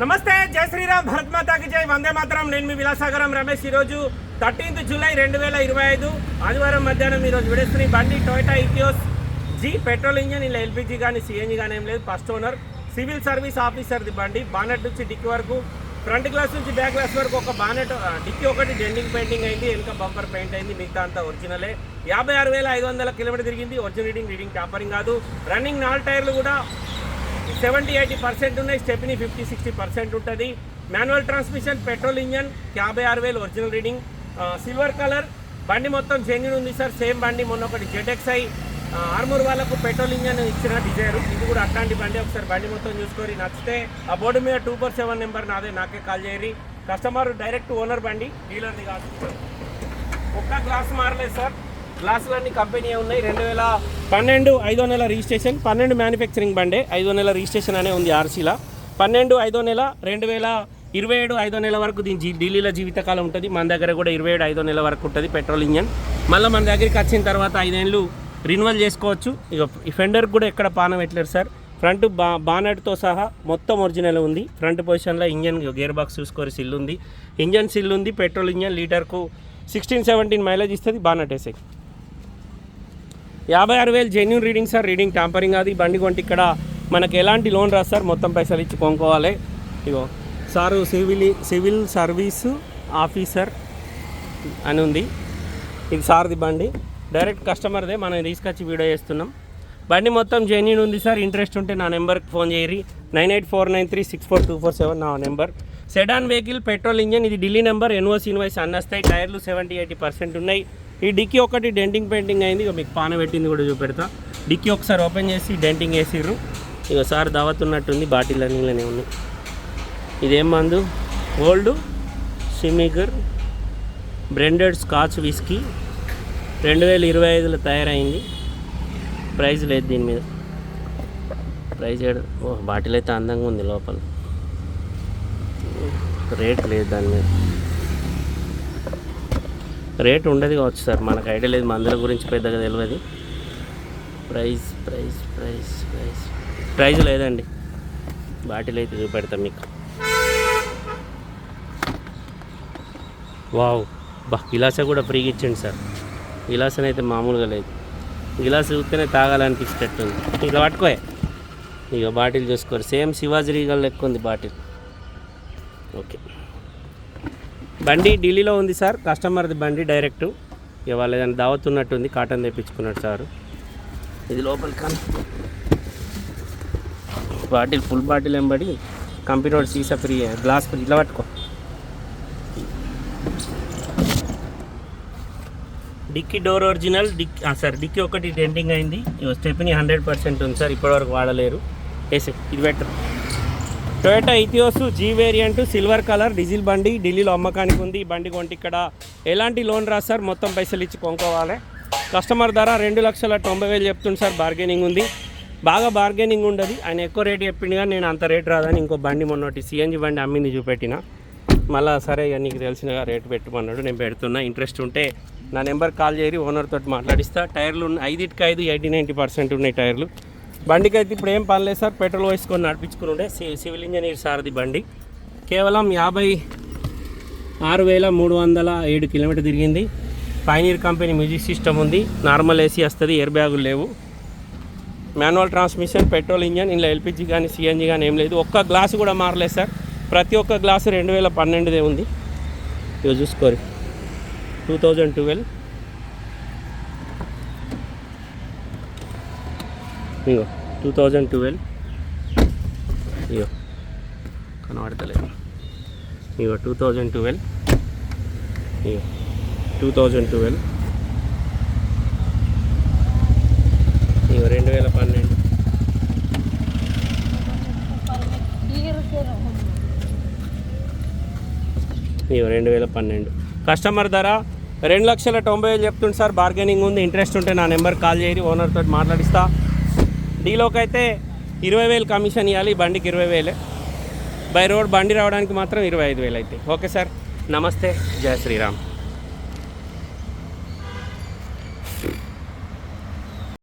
నమస్తే జై శ్రీరామ్ భరత్ మాతాకి జై. వందే మాత్రం. నేను మీ విలాసాగరం రమేష్. ఈరోజు థర్టీన్త్ జూలై రెండు వేల ఇరవై ఐదు ఆదివారం మధ్యాహ్నం ఈరోజు విడేస్తున్న బండి Toyota Etios G petrol engine ఇలా ఎల్పిజి కానీ సిఎన్జి కానీ ఏం లేదు. ఫస్ట్ ఓనర్ సివిల్ సర్వీస్ ఆఫీసర్ది బండి. బానెట్ నుంచి డిక్కి వరకు ఫ్రంట్ గ్లాస్ నుంచి బ్యాక్ గ్లాస్ వరకు ఒక బానెట్ డిక్కి ఒకటి డెండింగ్ పెయింటింగ్ అయింది వెనుక బంపర్ పెయింట్ అయింది మిగతా అంతా ఒరిజినలే. యాభై ఆరు వేల ఐదు వందల కిలోమీటర్ తిరిగింది ఒరిజినల్ రీడింగ్ రీడింగ్ టాపరింగ్ కాదు. రన్నింగ్ నాలుగు టైర్లు కూడా సెవెంటీ ఎయిటీ పర్సెంట్ ఉన్నాయి స్టెప్ని ఫిఫ్టీ సిక్స్టీ పర్సెంట్ ఉంటుంది. మాన్యువల్ ట్రాన్స్మిషన్ పెట్రోల్ ఇంజన్ యాభై ఆరు వేలు ఒరిజినల్ రీడింగ్. సిల్వర్ కలర్ బండి మొత్తం జెన్యున్ ఉంది సార్. సేమ్ బండి మొన్న ఒకటి జెడ్ఎక్స్ఐ ఆర్మూర్ వాళ్ళకు పెట్రోల్ ఇంజన్ ఇచ్చిన డిజైర్. ఇది కూడా అట్లాంటి బండి ఒకసారి బండి మొత్తం చూసుకొని నచ్చితే ఆ బోర్డు మీద టూ ఫోర్ సెవెన్ నెంబర్ నాదే నాకే కాల్ చేయరి కస్టమర్ డైరెక్ట్ ఓనర్ బండి డీలర్ది కాదు. ఒక్క గ్లాస్ మారలేదు సార్. గ్లాసులన్నీ కంపెనీ ఉన్నాయి? రెండు వేల పన్నెండు ఐదో నెల రిజిస్ట్రేషన్ పన్నెండు మ్యానుఫ్యాక్చరింగ్ బండే ఐదో నెల రిజిస్ట్రేషన్ అనే ఉంది ఆర్సీలా. పన్నెండు ఐదో నెల రెండు వేల ఇరవై ఏడు ఐదో నెల వరకు దీని జీ ఢిల్లీలో జీవితకాలం ఉంటుంది. మన దగ్గర కూడా ఇరవై ఏడు ఐదో నెల వరకు ఉంటుంది పెట్రోల్ ఇంజన్. మళ్ళీ మన దగ్గరికి వచ్చిన తర్వాత ఐదేళ్ళు రిన్యువల్ చేసుకోవచ్చు. ఇక ఫెండర్ కూడా ఎక్కడ పానం పెట్టలేరు సార్. ఫ్రంట్ బా బానెట్తో సహా మొత్తం ఒరిజినల్ ఉంది. ఫ్రంట్ పొజిషన్లో ఇంజన్ గేర్ బాక్స్ చూసుకొని సిల్ ఉంది. ఇంజన్ సిల్ ఉంది పెట్రోల్ ఇంజన్ లీటర్కు సిక్స్టీన్ సెవెంటీన్ మైలేజ్ ఇస్తుంది బానెట్ వేసే యాభై ఆరు వేలు genuine reading sir reading tampering అది బండి కొంటే ఇక్కడ మనకి ఎలాంటి లోన్ రాదు సార్ మొత్తం పైసలు ఇచ్చి కొనుక్కోవాలి. ఇగో sir civil civil service officer అని ఉంది. ఇది సార్ది బండి. డైరెక్ట్ కస్టమర్దే మనం తీసుకొచ్చి వీడియో చేస్తున్నాం. బండి మొత్తం జెన్యున్ ఉంది సార్ ఇంట్రెస్ట్ ఉంటే నా నెంబర్కి phone చేయరి nine eight four nine three six four two four seven నా number. Sedan vehicle petrol engine ఇది ఢిల్లీ నెంబర్. ఎన్ఓసి ఇన్వాయిస్ అన్నస్తాయి. టైర్లు సెవెంటీ ఎయిటీ పర్సెంట్ ఉన్నాయి. ఈ డిక్కీ ఒకటి డెంటింగ్ పెయింటింగ్ అయింది. ఇక మీకు పాన పెట్టింది కూడా చూపెడతా. డిక్కీ ఒకసారి ఓపెన్ చేసి డెంటింగ్ వేసిర్రు. ఇక సార్ దావత్ ఉన్నట్టుంది బాటిల్ అన్నీలోనే ఉన్నాయి. ఇదేం మందు? Old smuggler blended scotch whisky. రెండు వేల ఇరవై ఐదులో తయారైంది. ప్రైజ్ లేదు దీని మీద. ప్రైజ్ ఏడు. ఓ బాటిల్ అయితే అందంగా ఉంది లోపల. రేట్ లేదు దాని మీద. రేట్ ఉండదు కావచ్చు సార్. మనకు ఐడియా లేదు. మందుల గురించి పెద్దగా తెలియదు price price price price prize లేదండి. బాటిల్ అయితే చూపెడతాం మీకు. వావ్. బా గిలాస కూడా ఫ్రీగా ఇచ్చండి సార్. గిలాసన అయితే మామూలుగా లేదు. గిలాస్ చూస్తేనే తాగాలనిపించేటట్టుంది ఇక పట్టుకోయే. ఇక బాటిల్ చూసుకోరు. సేమ్ శివాజీ గల్ లెక్క ఉంది బాటిల్. ఓకే. బండి ఢిల్లీలో ఉంది సార్. కస్టమర్ది బండి డైరెక్ట్. ఇక వాళ్ళు ఏదైనా దావత్ ఉన్నట్టుంది కాటన్ తెప్పించుకున్నాడు సార్. ఇది లోపలికి కానీ. బాటిల్ ఫుల్ బాటిల్ ఎంబడి కంపెనీ వాడు సీసా ఫ్రీ గ్లాస్ ఫ్రీ ఇట్లా పట్టుకో. డిక్కీ డోర్ ఒరిజినల్ డిక్ సార్ డిక్కీ ఒకటి డెంటింగ్ అయింది. స్టెప్ని హండ్రెడ్ పర్సెంట్ ఉంది సార్ ఇప్పటివరకు వాడలేరు. వేసే ఇది better Toyota Etios G variant silver colour diesel బండి ఢిల్లీలో అమ్మకానికి ఉంది. ఈ బండి కొంటే ఇక్కడ ఎలాంటి లోన్ రాదు సార్? మొత్తం పైసలు ఇచ్చి కొనుక్కోవాలి. కస్టమర్ ధర రెండు లక్షల తొంభై వేలు చెప్తుంది సార్. బార్గెనింగ్ ఉంది. బాగా బార్గెనింగ్ ఉండదు. ఆయన ఎక్కువ రేట్ చెప్పింది కానీ నేను అంత రేట్ రాదని ఇంకో బండి మొన్నటి సిఎన్జి బండి అమ్మింది చూపెట్టిన. మళ్ళీ సరే ఇక నీకు తెలిసిన రేట్ పెట్టమన్నాడు. నేను పెడుతున్నా. ఇంట్రెస్ట్ ఉంటే నా నెంబర్ కాల్ చేయరు ఓనర్ తోటి మాట్లాడిస్తా. టైర్లు ఐదుకి ఐదు ఎయిటీ నైంటీ పర్సెంట్ ఉన్నాయి టైర్లు. బండికి అయితే ఇప్పుడు ఏం పని లేదు సార్ పెట్రోల్ వేసుకొని నడిపించుకుని ఉండే. సివిల్ ఇంజనీర్ సార్ది బండి. కేవలం యాభై ఆరు వేల మూడు వందల ఏడు కిలోమీటర్ తిరిగింది. పైనీర్ కంపెనీ మ్యూజిక్ సిస్టమ్ ఉంది. నార్మల్ ఏసీ వస్తుంది ఎయిర్ బ్యాగులు లేవు. మాన్యువల్ ట్రాన్స్మిషన్ పెట్రోల్ ఇంజన్ ఇందులో ఎల్పిజి కానీ సిఎన్జి కానీ ఏం లేదు. ఒక్క గ్లాసు కూడా మారలేదు సార్. ప్రతి ఒక్క గ్లాసు రెండు వేల పన్నెండుదే ఉంది. ఇవి చూసుకోరు. Two thousand twelve. ఇగో టూ థౌజండ్ ట్వెల్వ్ ఇగో కనబడతలేదు ఇగో టూ థౌజండ్ ట్వెల్వ్ ఇగో టూ థౌజండ్ ట్వెల్వ్ ఇగో రెండు వేల పన్నెండు. ఇగో రెండు వేల పన్నెండు. కస్టమర్ ధర రెండు లక్షల తొంభై వేలు చెప్తుంది సార్. బార్గెనింగ్ ఉంది. ఇంట్రెస్ట్ ఉంటే నా నెంబర్ కాల్ చేయరి ఓనర్తో మాట్లాడిస్తా. డీలోకి అయితే ఇరవై వేలు కమిషన్ ఇవ్వాలి బండికి ఇరవై వేలే. బై రోడ్ బండి రావడానికి మాత్రం ఇరవై ఐదు వేలు అయితే. Okay sir. నమస్తే. జయ శ్రీరామ్.